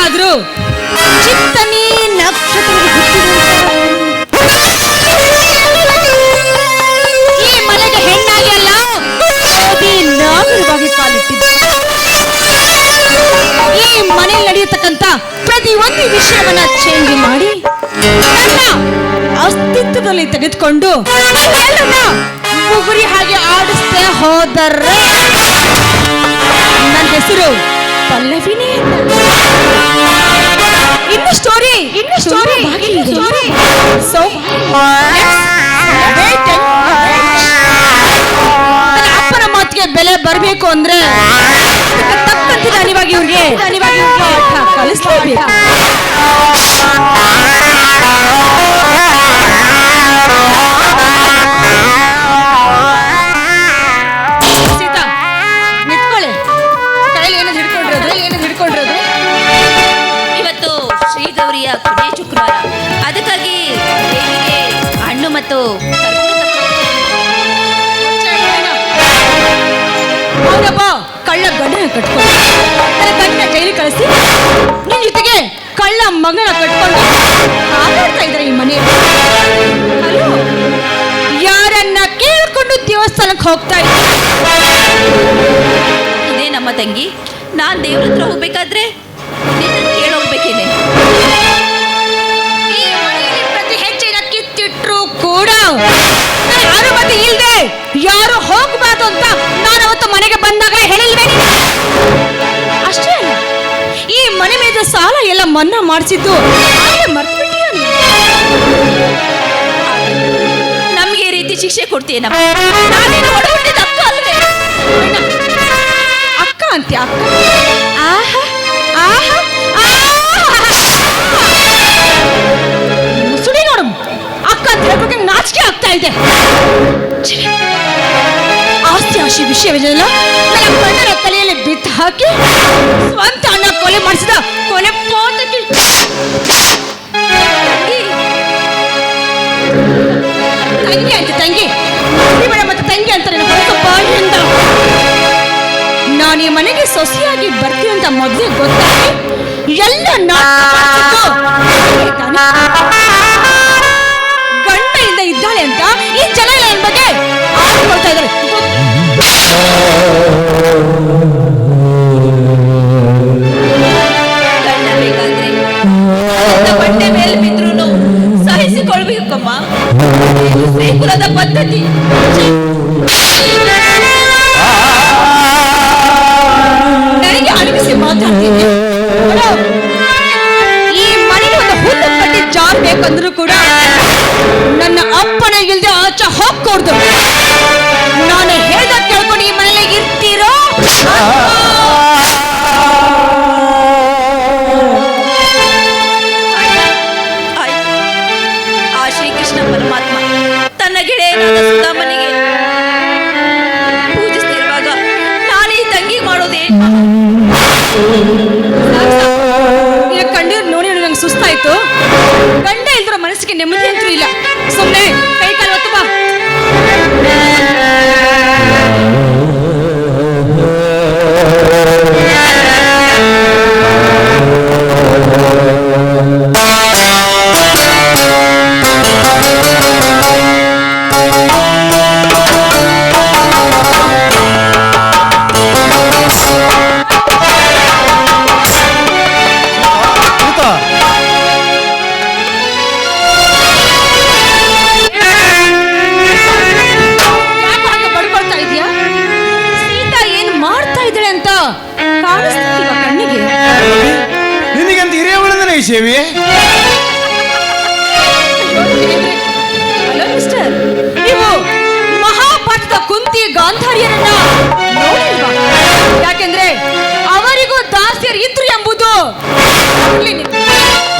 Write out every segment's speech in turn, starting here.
ಆದ್ರೂ ಚಿತ್ತನಿ ನಕ್ಷತ್ರ ಈ ಮನೆಗೆ ಹೆಣ್ಣಾಗಿ ಅಲ್ಲ ನಾಗರವಾಗಿ ಈ ಮನೆಯಲ್ಲಿ ನಡೆಯತಕ್ಕಂತ ಪ್ರತಿಯೊಂದು ವಿಷಯವನ್ನ ಚೇಂಜ್ ಮಾಡಿ ಅಸ್ತಿತ್ವದಲ್ಲಿ ತೆಗೆದುಕೊಂಡು ಬುಗುರಿ ಹಾಗೆ ಆಡಿಸ್ದೆ ಹೋದರೆ. ನನ್ನ ಹೆಸರು ಪಲ್ಲವಿನೇ ಇನ್ನು ಸ್ಟೋರಿ ಇನ್ನು ಸ್ಟೋರಿ ಸ್ಟೋರಿ ಸೊ ಅಪ್ಪನ ಮಾತಿಗೆ ಬೆಲೆ ಬರಬೇಕು ಅಂದ್ರೆ ಅದಕ್ಕೆ ತಕ್ಕಂತೆ ಅನಿವಾಗಿ ಇವ್ರಿಗೆ. ಕಲಿಸ್ಲೇಬೇಕು. ಗೌರಿಯ ಕೊನೆ ಶುಕ್ರವಾರ. ಅದಕ್ಕಾಗಿ ದೇವಿಗೆ ಹಣ್ಣು ಮತ್ತು ಹೌದಪ್ಪ ಕಳ್ಳ ಗಂಡನ ಕಟ್ಕೊಂಡು. ನನ್ನ ಗಂಡನ ಜೈಲಿಗೆ ಕಳಿಸಿ. ನಿನ್ ಜೊತೆಗೆ ಕಳ್ಳ ಮಗನ ಕಟ್ಕೊಂಡು. ಆಟಾಡ್ತಾ ಇದ್ದಾರೆ ಈ ಮನೆಯಲ್ಲಿ ಯಾರನ್ನ ಕೇಳ್ಕೊಂಡು ದೇವಸ್ಥಾನಕ್ಕೆ ಹೋಗ್ತಾ ಇದ್ದಾರೆ? ಇದೇ ನಮ್ಮ ತಂಗಿ. ನಾನ್ ದೇವ್ರ ಹತ್ರ ಹೋಗ್ಬೇಕಾದ್ರೆ ಕೂಡ ಮತ್ತೆ ಇಲ್ಲದೆ ಯಾರು ಹೋಗ್ಬಾರ್ದು ಅಂತ ನಾನು ಅವತ್ತು ಮನೆಗೆ ಬಂದಾಗ ಹೇಳಿಲ್ವೇ ಅಷ್ಟೇ ಅಲ್ಲ, ಈ ಮನೆ ಮೇಲೆ ಸಾಲ ಎಲ್ಲ ಮನ್ನಾ ಮಾಡಿಸಿದ್ದು ಮರ್ತು ನಮ್ಗೆ ಈ ರೀತಿ ಶಿಕ್ಷೆ ಒಡ ಅಕ್ಕ ಅಂತ್ಯ ಅಕ್ಕ ಆಹಾ ಆಹಾ. ಹೇಳ್ಬೇಕು ನಾಚಿಕೆ ಆಗ್ತಾ ಇದೆ. ಆಸ್ತಿ ಆಶಿ ವಿಷಯವಿದೆಯಲ್ಲ ನನ್ನ ಗಂಡನ ತಲೆಯಲ್ಲಿ ಬಿತ್ತು ಹಾಕಿ ಸ್ವಂತ ಅಣ್ಣ ಕೊಲೆ ಮಾಡಿಸಿದ ಕೊಲೆ ಪೋತಕ್ಕೆ ತಂಗಿ ಅಂತ ತಂಗಿ. ಇವಳ ಮತ್ತೆ ತಂಗಿ ಅಂತ ನನ್ನ ಹೊರತ ನಾನು ಈ ಮನೆಗೆ ಸೊಸೆಯಾಗಿ ಬರ್ತೀನಿ ಅಂತ ಮೊದಲೇ ಗೊತ್ತಾಗಿ ಎಲ್ಲ ನಾಟಕ ಅಂತ ಈ ಜನ ನನ್ನ ಬಗ್ಗೆ ಇದ್ದಾರೆ. ಗಂಡ ಬೇಕಾದ್ರೆ ನನ್ನ ಬಂಡೆ ಮೇಲೆ ಬಿದ್ರು ಸಹಿಸಿಕೊಳ್ಬೇಕಮ್ಮ. ಶ್ರೀಕುಲದ ಪದ್ಧತಿ. ಸುಮ್ಮನೆ ಕೈ ಕಾಲು ಹೊತ್ತು ಬಾ ಹಿರಿಯವಳಂದನೇ ಸೇವಿ ಸೇವೆ ಹಲೋ ಮಿಸ್ಟರ್ ನೀವು ಮಹಾಭಾರತದ ಕುಂತಿ ಗಾಂಧಾರಿಯರನ್ನ ನೋಡಿಲ್ವಾ? ಯಾಕೆಂದ್ರೆ ಅವರಿಗೂ ದಾಸಿಯರು ಇದ್ರು ಎಂಬುದು.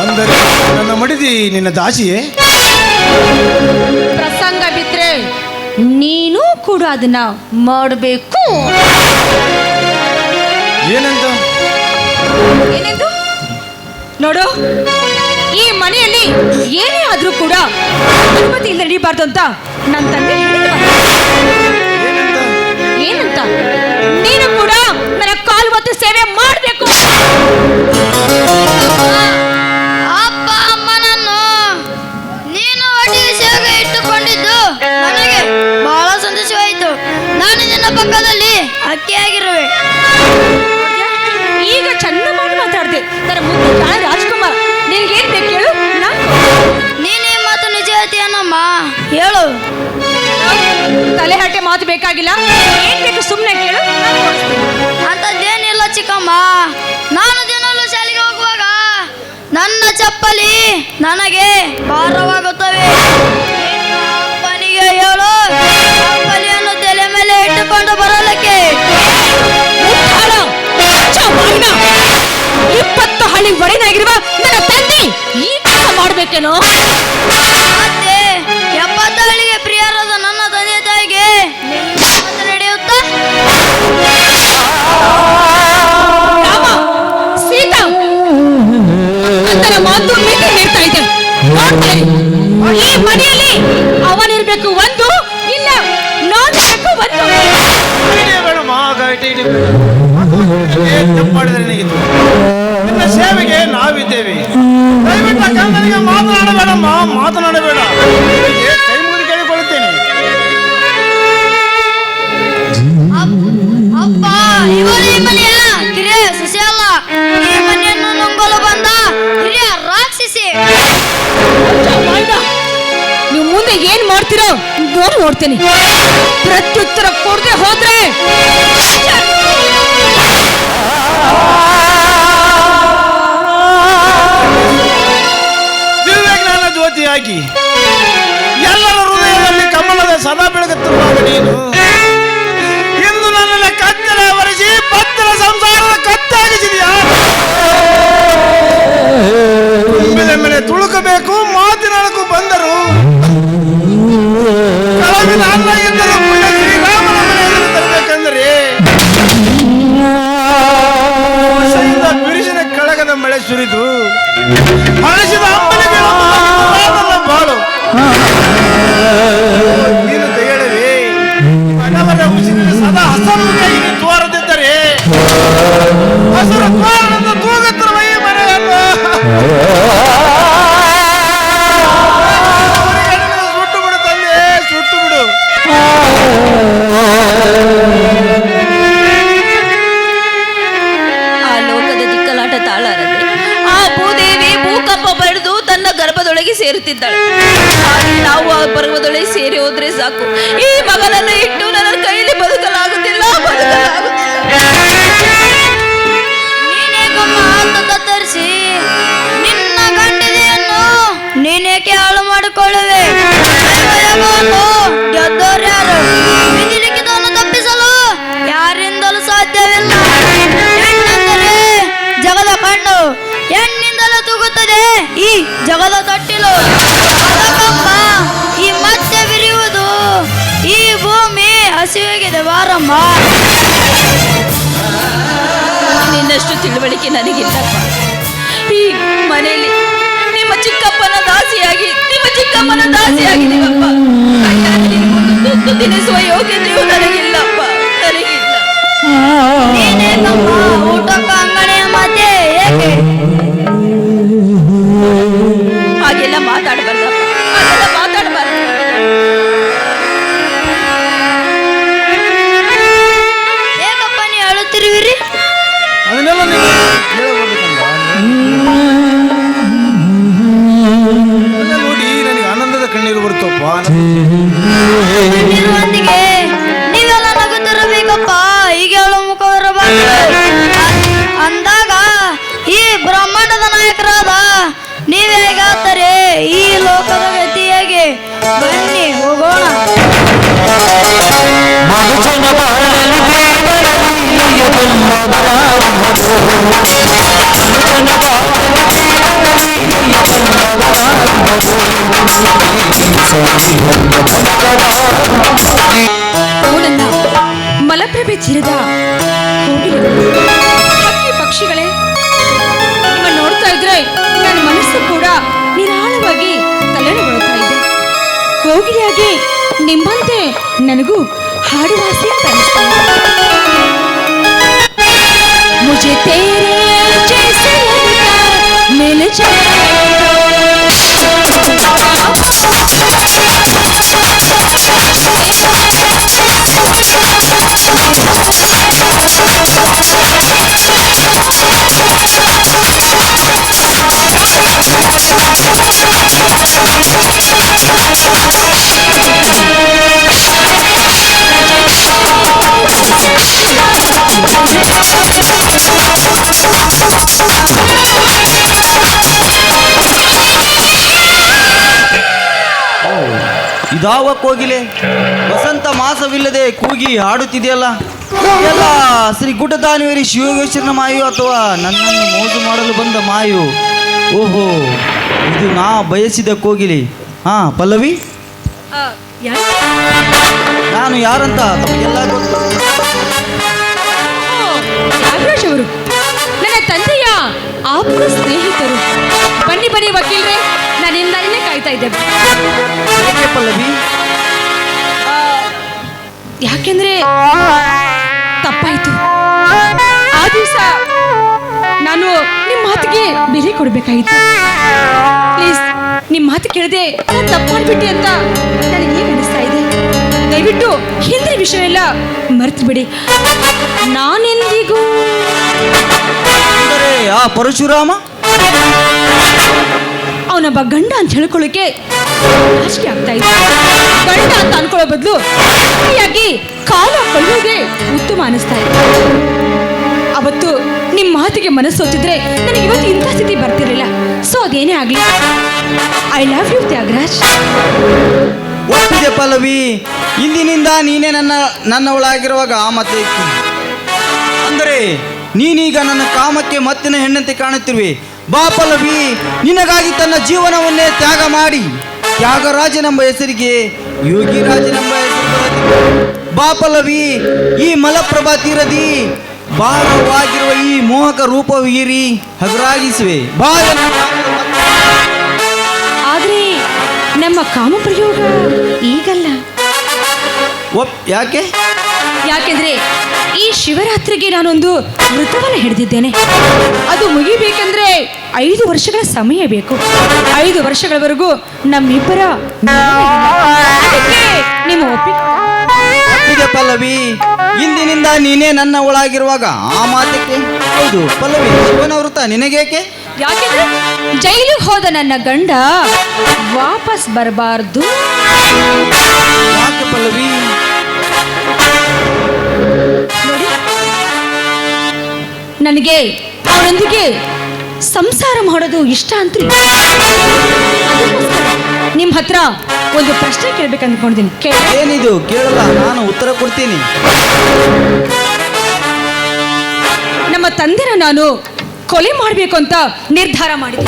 ಅಂದರೆ ನನ್ನ ಮಡಿದಿ ನಿನ್ನ ದಾಸಿಯೇ? ಪ್ರಸಂಗ ಬಿದ್ರೆ ನೀನು ಕೂಡ ಅದನ್ನ ಮಾಡಬೇಕು. ಏನಂತ? ನೋಡು ಈ ಮನೆಯಲ್ಲಿ ಏನೇ ಆದ್ರೂ ಕೂಡ ಅನುಮತಿ ಇಲ್ಲ ನಡೀಬಾರ್ದು ಅಂತ ನನ್ನ ತಂದೆ? ಏನಂತ ಏನಂತ ನೀನು ಬೇಕಾಗಿಲ್ಲ. ಏನ್ ಬೇಕು ಸುಮ್ಮನೆ ಕೇಳು ನಾನ್ ಕೊಡಿಸ್ತೀನಿ. ಅಂಥದ್ದೇನಿಲ್ಲ ಚಿಕ್ಕಮ್ಮ. ನಾನು ದಿನಲ್ಲೂ ಶಾಲೆಗೆ ಹೋಗುವಾಗ ನನ್ನ ಚಪ್ಪಲಿ ನನಗೆ ಭಾರವಾಗುತ್ತವೆ. ಅಪ್ಪನಿಗೆ ಹೇಳು ಚಪ್ಪಲಿಯನ್ನು ತಲೆ ಮೇಲೆ ಇಟ್ಟುಕೊಂಡು ಬರಲಿಕ್ಕೆ. ಬಾಯಿನ. ಇಪ್ಪತ್ತು ಹಳ್ಳಿ ಒಡೆಯಾಗಿರುವ ನನ್ನ ತಂದೆ. ಈ ಕೆಲಸ ಮಾಡ್ಬೇಕೇನೋ? ಮತ್ತೆ ಈ ಅವನಿರ್ಬೇಕು ಒಂದು ಇಲ್ಲ ನಾ ಒಂದು. ಬೇಡಮ್ಮ, ಆಗ ನಿನಗಿದು? ನಿನ್ನ ಸೇವೆಗೆ ನಾವಿದ್ದೇವೆ. ದಯವಿಟ್ಟು ಗಂಡನಿಗೆ ಮಾತನಾಡಬೇಡಮ್ಮ ಮಾತನಾಡಬೇಡ. ಮಾಡ್ತೀರೋ? ನೋಡಿ ನೋಡ್ತೇನೆ. ಪ್ರತ್ಯುತ್ತರ ಕೊಡದೆ ಹೋದ್ರೆ. ದಿವ್ಯಜ್ಞಾನ ಜ್ಯೋತಿಯಾಗಿ ಎಲ್ಲರ ಹೃದಯದಲ್ಲಿ ಕಮಲದ ಸದಾ ಬೆಳಗುತ್ತಿರುವಾಗ ನೀನು. ಇಂದು ನನ್ನನ್ನು ಕತ್ತಲ ಒರೆಸಿ ಭಕ್ತರ ಸಂಸಾರದ ಕತ್ತಾಗಿಸಿದೆಯಾ? ಮೇಲೆ ತುಳುಕಬೇಕು ತೋರದಿದ್ದರೆ ಹಸಿರು ತೋರಣದ ತೂಗುತ್ತಿರುವ ಈ ಮನೆಯನ್ನು ಸುಟ್ಟು ಬಿಡು ತಂದೆ ಸುಟ್ಟು ಬಿಡು ಆ ಲೋಕದ ದಿಕ್ಕಲಾಟ ತಾಳಾರದೆ, ಆ ಭೂದೇವಿ ಭೂಕಂಪ ಬಡಿದು ತನ್ನ ಗರ್ಭದೊಳಗೆ ಸೇರುತ್ತಿದ್ದಾಳೆ. ಹಾಗೆ ನಾವು ಆ ಪರ್ವದೊಳಗೆ ಸೇರಿ ಹೋದ್ರೆ ಸಾಕು. ಈ ಮಗನನ್ನು ಮಾಡಿಕೊಳ್ಳುವೆ. ದೈವಯೋಗವನ್ನು ಗೆದ್ದೋರು ಯಾರು ವಿಧಿ ಲಿಖಿತವನ್ನು ತಪ್ಪಿಸಲು ಯಾರಿಂದಲೂ ಸಾಧ್ಯವಿಲ್ಲ. ಹೆಣ್ಣೆಂದರೆ ಜಗದ ಕಣ್ಣು. ಹೆಣ್ಣಿಂದಲೂ ತೂಗುತ್ತದೆ ಈ ಜಗದ ತೊಟ್ಟಿಲು. ಈ ಮತ್ತೆ ಬಿರಿಯುವುದು ಈ ಭೂಮಿ ಹಸಿವಾಗಿದೆ ವಾರಮ್ಮ ನಿನ್ನಷ್ಟು ತಿಳುವಳಿಕೆ ನನಗಿಲ್ಲಪ್ಪ. ಈ ಮನೆಯಲ್ಲಿ ಚಿಕ್ಕಪ್ಪನ ದಾಸಿಯಾಗಿ ನಿಮ್ಮ ಚಿಕ್ಕಮ್ಮನ ದಾಸಿಯಾಗಿದ್ದೀವಪ್ಪ ತಿನ್ನಿಸುವ ಯೋಗ್ಯತೆಯೂ ನನಗಿಲ್ಲಪ್ಪ ನನಗಿಲ್ಲ. ಮಲಪ್ರಭೆ ಚಿರದ ಕೋಗಿಲೆಗಳು, ಹಕ್ಕಿ ಪಕ್ಷಿಗಳೇ ನಿಮ್ಮ ನೋಡ್ತಾ ಇದ್ರೆ ನನ್ನ ಮನಸ್ಸು ಕೂಡ ನಿರಾಳವಾಗಿ ತಲ್ಲಣಗೊಳ್ತಾ ಇದೆ ಕೋಗಿಲೆಯಾಗಿ ನಿಮ್ಮಂತೆ ನನಗೂ ಹಾಡುವ ಆಸೆ ಅಂತ ಅನಿಸ್ತಾ ಇದಾವ ಕೋಗಿಲೆ. ವಸಂತ ಮಾಸವಿಲ್ಲದೆ ಕೂಗಿ ಹಾಡುತ್ತಿದೆಯಲ್ಲ? ಎಲ್ಲ ಶ್ರೀ ಗುಡ್ಡದಾನಿವರಿ ಶಿವಯೋಗೇಶ್ವರನ ಮಾಯು ಅಥವಾ ನನ್ನನ್ನು ಮೋಜು ಮಾಡಲು ಬಂದ ಮಾಯು? ಓಹೋ ಇದು ನಾ ಬಯಸಿದ ಕೋಗಿಲೆ. ಹಾ ಪಲ್ಲವಿ? ನಾನು ಯಾರಂತ? ತಮಗೆಲ್ಲ ಗೊತ್ತು. ನನ್ನ ತಂದೆಯ ಆಪ್ತ ಸ್ನೇಹಿತರು. ಬನ್ನಿ ಬನ್ನಿ ವಕೀಲ್ರೆ. ಕಾಯ್ತಾ ಇದ್ದೆ ಯಾಕೆ ಪಲ್ಲವಿ? ಯಾಕೆಂದ್ರೆ ತಪ್ಪಾಯ್ತು. ಆ ದಿವಸ ನಾನು ನಿಮ್ಮ ಮಾತಿಗೆ ಬೆಲೆ ಕೊಡ್ಬೇಕಾಯ್ತು ಪ್ಲೀಸ್ ನಿಮ್ಮ ಮಾತು ಕೇಳದೆ ನಾನು ತಪ್ಪು ಮಾಡ್ಬಿಟ್ಟೆ ಅಂತ ನನಗೆ ಅನಿಸ್ತಾ ಇದೆ? ದಯವಿಟ್ಟು ಹಿಂದಿನ ವಿಷಯ ಎಲ್ಲ ಮರ್ತು ಬಿಡಿ ನಾನೆಂದಿಗೂ? ಅಂದರೆ ಆ ಪರಶುರಾಮ? ಅವನೊಬ್ಬ ಗಂಡ ಅಂತ ಹೇಳ್ಕೊಳ್ಳೋಕೆ ಅಷ್ಟೇ ಆಗ್ತಾ ಇದೆ. ಗಂಡ ಅಂತ ಅನ್ಕೊಳ್ಳೋ ಬದಲು ಸರಿಯಾಗಿ ಕಾಲ ಕಳೆಯೋದೆ ಉತ್ತಮ ಅನಿಸ್ತಾ ಇದೆ. ಅವತ್ತು ನಿಮ್ಮ ಮಾತಿಗೆ ಮನಸ್ಸೋತಿದ್ರೆ ನನಗೆ ಇವತ್ತು ಇಂಥ ಸ್ಥಿತಿ ಬರ್ತಿರಲಿಲ್ಲ. ಸೊ ಅದೇನೇ ಆಗಲಿ. I love you Tyagaraj. ಒಪ್ಪಿದೆ Pallavi. ಇಂದಿನಿಂದ ನೀನೇ ನನ್ನ ನನ್ನವಳಾಗಿರುವಾಗ ಮತ್ತೆ ಅಂದರೆ ನೀನೀಗ ನನ್ನ ಕಾಮಕ್ಕೆ ಮತ್ತಿನ ಹೆಣ್ಣಂತೆ ಕಾಣುತ್ತಿರುವೆ. ಬಾ ಪಲ್ಲವಿ ನಿನಗಾಗಿ ತನ್ನ ಜೀವನವನ್ನೇ ತ್ಯಾಗ ಮಾಡಿ. ತ್ಯಾಗರಾಜನೆಂಬ ಹೆಸರಿಗೆ ಯೋಗಿರಾಜನೆಂಬ ಹೆಸರು ಬಾಪಲವಿ ಈ ಮಲಪ್ರಭಾ ತೀರದಿ ಭಾರವಾಗಿರುವ ಈ ಮೋಹಕ ರೂಪವೀರಿ ಹಗರಾಗಿಸುವೆ. ಆದರೆ ನಮ್ಮ ಕಾಮಪ್ರಯೋಗ ಈಗಲ್ಲ. ಒಪ್ ಯಾಕೆ? ಯಾಕೆಂದ್ರೆ ಈ ಶಿವರಾತ್ರಿಗೆ ನಾನೊಂದು ವೃತ್ತವನ್ನು ಹಿಡಿದಿದ್ದೇನೆ. ಅದು ಮುಗಿಬೇಕಂದ್ರೆ ಐದು ವರ್ಷಗಳ ಸಮಯ ಬೇಕು. ಐದು ವರ್ಷಗಳವರೆಗೂ ನಮ್ಮಿಬ್ಬರ ನಿಮ್ಮ ಒಪ್ಪಿಗೆ. ಪಲ್ಲವಿ ಇಂದಿನಿಂದ ನೀನೇ ನನ್ನ ಒಳಗಿರುವಾಗ ಆ ಮಾತಕ್ಕೆ ಹೌದು ಪಲ್ಲವಿ ಶಿವನ ವೃತ ನಿನಗೇಕೆ? ಯಾಕೆಂದ್ರೆ ಜೈಲಿಗೆ ಹೋದ ನನ್ನ ಗಂಡ ವಾಪಸ್ ಬರಬಾರ್ದು. ಯಾಕೆ ಪಲ್ಲವಿ? ನನಗೆ ಅವರೊಂದಿಗೆ ಸಂಸಾರ ಮಾಡೋದು ಇಷ್ಟ ಅಂತ ನಿಮ್ಮ ಹತ್ರ ಒಂದು ಪ್ರಶ್ನೆ ಕೇಳ್ಬೇಕು ಅಂದ್ಕೊಂಡಿದ್ದೀನಿ ಏನಿದು? ಕೇಳಲ್ಲ ನಾನು ಉತ್ತರ ಕೊಡ್ತೀನಿ. ನಮ್ಮ ತಂದೆನ ನಾನು ಕೊಲೆ ಮಾಡಬೇಕು ಅಂತ ನಿರ್ಧಾರ ಮಾಡಿದೆ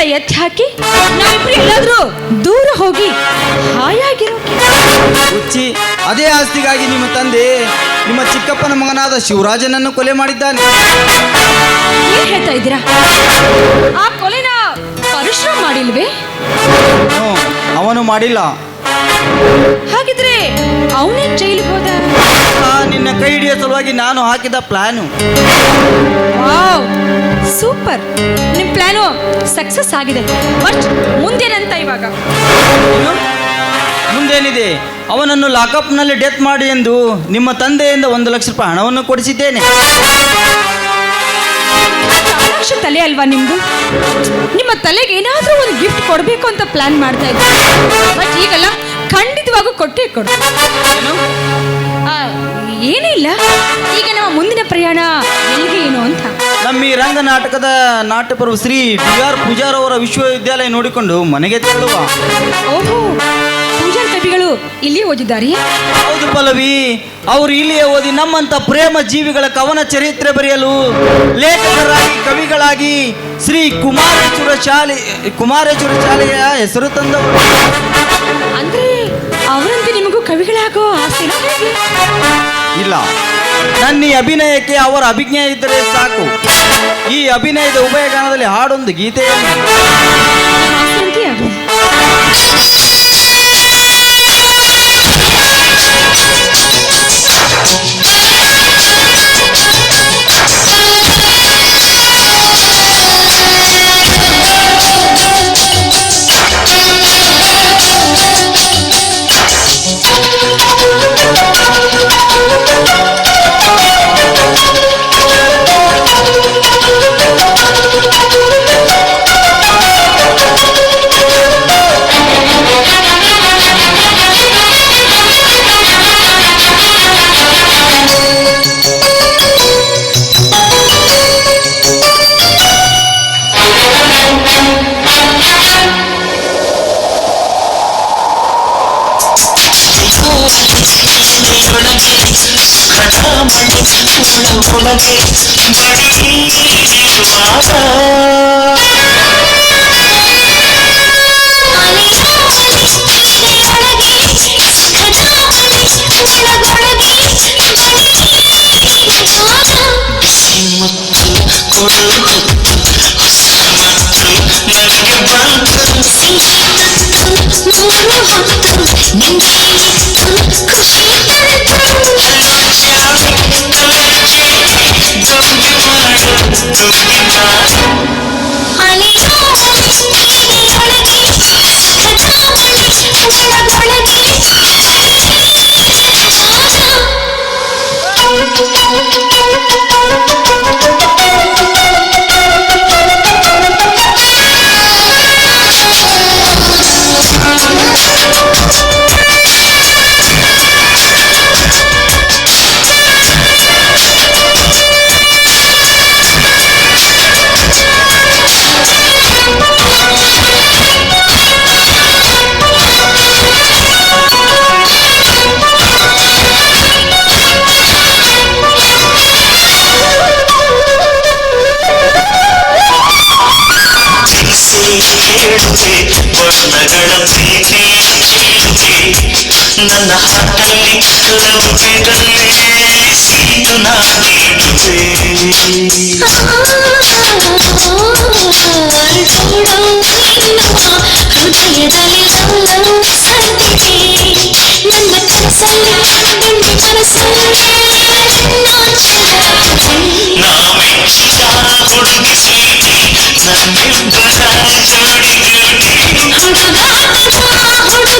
ಆಸ್ತಿನೆಲ್ಲ ಎತ್ತಿ ಹಾಕಿ ನಾವಿಬ್ರು ಎಲ್ಲಾದ್ರೂ ದೂರ ಹೋಗಿ ಹಾಯಾಗಿರೋಕೆ. ಹುಚ್ಚಿ ಅದೇ ಆಸ್ತಿಗಾಗಿ ನಿಮ್ಮ ತಂದೆ ನಿಮ್ಮ ಚಿಕ್ಕಪ್ಪನ ಮಗನಾದ ಶಿವರಾಜನನ್ನು ಕೊಲೆ ಮಾಡಿದ್ದಾನೆ. ಏನ್ ಹೇಳ್ತಾ ಇದ್ದೀರಾ? ಆ ಕೊಲೆನ ಪರಿಶ್ರಮ ಮಾಡಿಲ್ವೇ? ಹ್ಞೂ, ಅವನು ಮಾಡಿಲ್ಲ. ಹಾಗಿದ್ರೆ ಅವನೇ ಜೈಲಿಗೆ ಹೋದ? ಆ, ನಿನ್ನ ಕೈ ಹಿಡಿಯೋ ಸಲುವಾಗಿ ನಾನು ಹಾಕಿದ plan. Wow super. Plan success ಆಗಿದೆ. ಬಟ್ ಮುಂದೇನಂತ ಇವಾಗ? ಏನು? ಮುಂದೇನಿದೆ? ಅವನನ್ನು ಲಾಕಪ್ನಲ್ಲಿ ಡೆತ್ ಮಾಡಿ ಎಂದು ನಿಮ್ಮ ತಂದೆಯಿಂದ ಒಂದು ಲಕ್ಷ ರೂಪಾಯಿ ಹಣವನ್ನು ಕೊಡಿಸಿದ್ದೇನೆ. ಲಕ್ಷ ತಲೆ ಅಲ್ವಾ ನಿಮ್ದು? ನಿಮ್ಮ ತಲೆಗೆ ಏನಾದರೂ ಒಂದು ಗಿಫ್ಟ್ ಕೊಡಬೇಕು ಅಂತ ಪ್ಲಾನ್ ಮಾಡ್ತಾ ಇದ್ದೆ. ಬಟ್ ಈಗಲ್ಲ ಖಂಡಿತವಾಗೂ ಕೊಟ್ಟೇ ಕೊಡು. ಏನಿಲ್ಲ. ಏನೂ ಈಗ ನಮ್ಮ ಮುಂದಿನ ಪ್ರಯಾಣ ಎಲ್ಲಿಗೆ ಏನು ಅಂತ. ನಮ್ಮ ಈ ರಂಗ ನಾಟಕದ ನಾಟ್ಯಪರು ಶ್ರೀ ಡಿ ಆರ್ ಪೂಜಾರ್ ಅವರ ವಿಶ್ವವಿದ್ಯಾಲಯ ನೋಡಿಕೊಂಡು ಮನೆಗೆ ತೆರಳುವ. ಓಹೋ ಪೂಜಾರ್ ಕವಿಗಳು ಇಲ್ಲಿ ಓದಿದ್ದಾರೆ? ಹೌದು ಪಲ್ಲವಿ ಅವರು ಇಲ್ಲಿಯೇ ಓದಿ ನಮ್ಮಂತ ಪ್ರೇಮ ಜೀವಿಗಳ ಕವನ ಚರಿತ್ರೆ ಬರೆಯಲು ಲೇಖಕರಾಗಿ ಕವಿಗಳಾಗಿ ಶ್ರೀ ಕುಮಾರೇಶ್ವರ ಶಾಲೆ ಕುಮಾರೇಶ್ವರ ಶಾಲೆಯ ಹೆಸರು ತಂದವರು. ಅಂದ್ರೆ ಅವರಂತೆ ನಿಮಗೂ ಕವಿಗಳಾಗೋ ಆಸೆ ಇಲ್ಲ. ನನ್ನ ಈ ಅಭಿನಯಕ್ಕೆ ಅವರ ಅಭಿಜ್ಞೆ ಇದ್ದರೆ ಸಾಕು. ಈ ಅಭಿನಯದ ಉಭಯಗಾನದಲ್ಲಿ ಹಾಡೊಂದು ಗೀತೆಯನ್ನು మనమునదే మరీ మారా ಮುಚ್ಚಿ ವರ್ಣಗಳ ಪ್ರೀತಿ ಮುಚ್ಚಿ ನನ್ನ ಹಾಟಲ್ಲಿ ಲವ್ವಿರಲೇ ಸೀತು ನಾನಿರುವೆ ನೋಡು ಹೃದಯದಲ್ಲಿ ಲವ್ ಸಂತಿದೆ ನನ್ನ ಕನಸಲ್ಲಿ ಗುಂಡಿ ಮನಸ್ಸಲ್ಲಿ ನಾಚಲಾಗಿದೆ ನಾಮೆಚ್ಚಿದ ಹುಡುಗಿ ಪ್ರೀತಿ हम गाते हुआ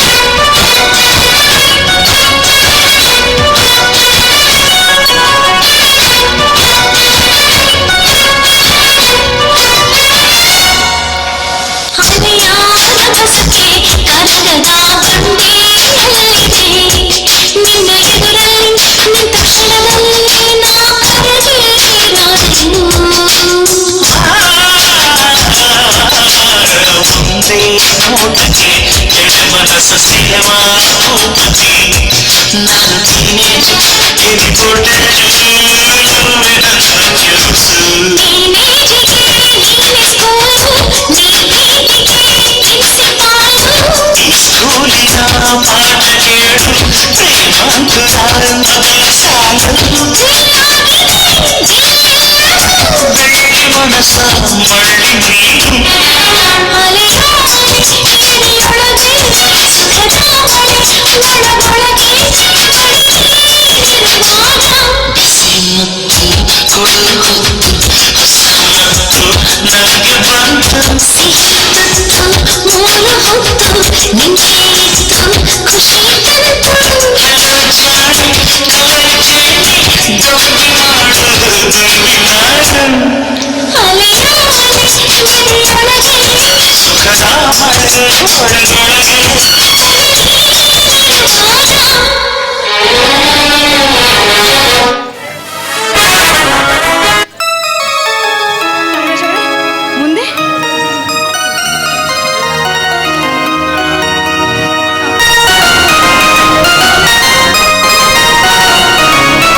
minutes, give me protection.